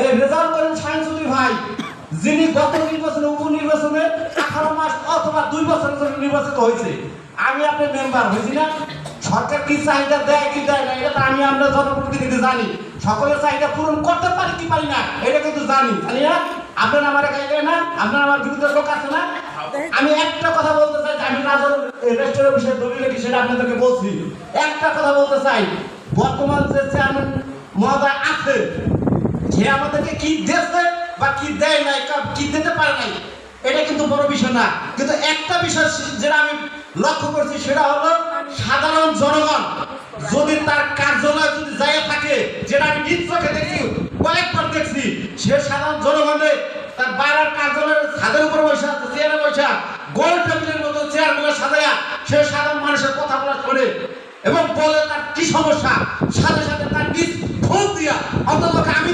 এই রেজাল্ট করেন সায়েন্সুদ্দি ভাই, যিনি গত নির্বাচনে, উপনির্বাচনে আঠারো মাস অথবা দুই বছরের জন্য নির্বাচিত হয়েছে। আমি আপনার মেম্বার হয়েছি না? সরকার কি চাহিদা দেয়, কি দেয় না, এটা তো আমি আমরা জনপ্রতিনিধি জানি। সকলের চাহিদা পূরণ করতে পারি কি পারি না, এটা কিন্তু জানি জানি না? আপনার আমার গাইলে না? আপনার আমার বিরুদ্ধে লোক আছে না? আমি একটা কথা বলতে চাই আমি রাজন রেস্টুরেন্টের বিষয়ে দলিল কি সেটা আপনাদেরকে বলছি। একটা কথা বলতে চাই, বর্তমান যে চেয়ারম্যান মহোদয় আছে যে আমাদেরকে কি দিয়েছে বা কি দেয় নাই, কা- দিতে পারে নাই, এটা কিন্তু বড় বিষয় না। কিন্তু একটা বিষয় যেটা আমি লক্ষ্য করছি, সেটা হলো সাধারণ জনগণ যদি তার কার্যালয় যদি যায় থাকে, যেটা আমি নিজ দেখছি, কয়েকবার দেখছি, সে সাধারণ জনগণে তার বাইরের কার্যালয়ের ছাদের উপর বসে আছে, চেয়ারে বসে গোল টেবিলের মতো চেয়ারগুলো সাজায়া সে সাধারণ মানুষের কথা বলা শোনে এবং বলে তার কি সমস্যা, সাথে সাথে অন্তত আমি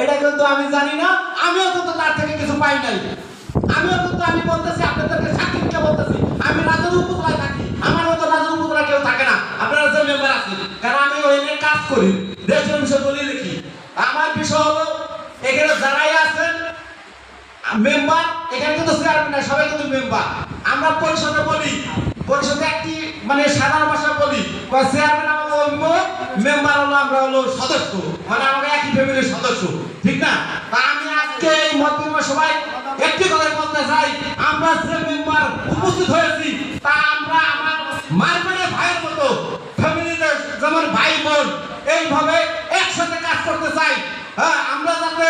এটা কিন্তু আমি জানি না। আমিও কিন্তু তার থেকে কিছু পাই নাই। আমিও কিন্তু আমি বলতেছি, আপনাদেরকে সাক্ষীকে বলতেছি, আমি রাজুর উপজেলায় থাকি। আমার মতো রাজুর উপজেলা কেউ থাকে আপনারা যে মেম্বার আছেন আমি ওই কাজ করি। বিষয় বলি লিখি আমার বিষয় হলো এখানে যারাই আছেন মেম্বার, এখানে কিন্তু চেয়ারম্যান না সবাই কিন্তু মেম্বার। আমরা পরিষদে বলি, পরিষদে একটি মানে সাধারণ ভাষা বলি চেয়ারম্যান আমাকে অভিমুখ মেম্বার হলো আমরা হলো সদস্য। মানে আমাকে একই ফ্যামিলির সদস্য, ঠিক না? তা আমি আজকে এই মত সবাই একটি কথা বলতে চাই, আমরা যে মেম্বার উপস্থিত হয়েছি, তা আমরা আমার মারপেটে ভাইয়ের মতো ফ্যামিলিতে যেমন ভাই বোন এইভাবে একসাথে কাজ করতে চাই হ্যাঁ আমরা যাতে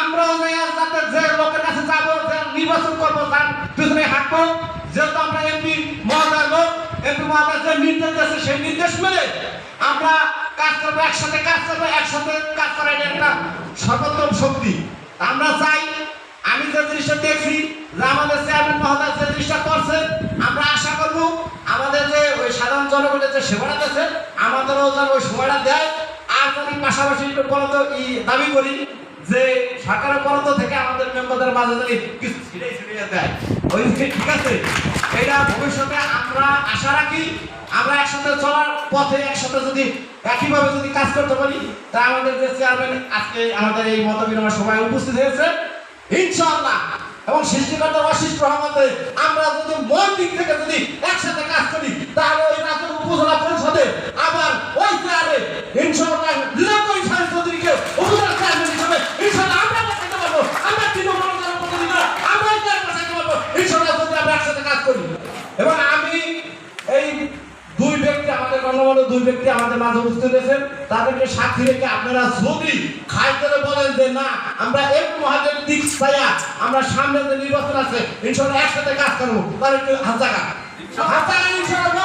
আমরাও মেয়ার যাতে যে লোকের কাছে যাব যে নির্বাচন করব তার পিছনে হাঁটবো। যেহেতু আমরা এমপি মহোদয় লোক এমপি মহোদয় যে নির্দেশ দিয়েছে, সেই নির্দেশ মেনে আমরা কাজ করব একসাথে, কাজ করব একসাথে, কাজ করা একটা সর্বোত্তম শক্তি। আমরা চাই, আমি যে জিনিসটা দেখছি যে আমাদের চেয়ারম্যান মহোদয় যে জিনিসটা করছে, আমরা আশা করব আমাদের যে ওই সাধারণ জনগণের যে সেবাটা দিচ্ছে আমাদেরও যেন ওই সময়টা দেয়। আর যদি পাশাপাশি বলতো দাবি করি যে সরকারের বরাদ্দ থেকে আমাদের মেম্বারদের মাঝে যদি কিছু ছিড়ে ছিড়ে দেয়, ওই ঠিক আছে, এটা ভবিষ্যতে আমরা আশা রাখি, আমরা একসাথে চলার পথে একসাথে যদি একইভাবে যদি কাজ করতে পারি, তা আমাদের যে চেয়ারম্যান আজকে আমাদের এই মত বিনিময় সভায় উপস্থিত হয়েছে, ইনশাআল্লাহ। এবং সৃষ্টিকর্তার অশিষ্ট রহমতে আমরা যদি মন দিক থেকে যদি একসাথে কাজ করি, তাহলে ওই রাজ্য এই দুই ব্যক্তি আমাদের গণমান্য দুই ব্যক্তি আমাদের মাঝে উপস্থিত হয়েছেন। তাদেরকে সাক্ষী রেখে আপনারা যদি খাইতে বলেন যে না, আমরা এক মহাজের দিক ছায়া, আমরা সামনে যে নির্বাচন আছে, ইনশাল্লাহ একসাথে কাজ করব। তাহলে হাজার জায়গা ইনশাল্লাহ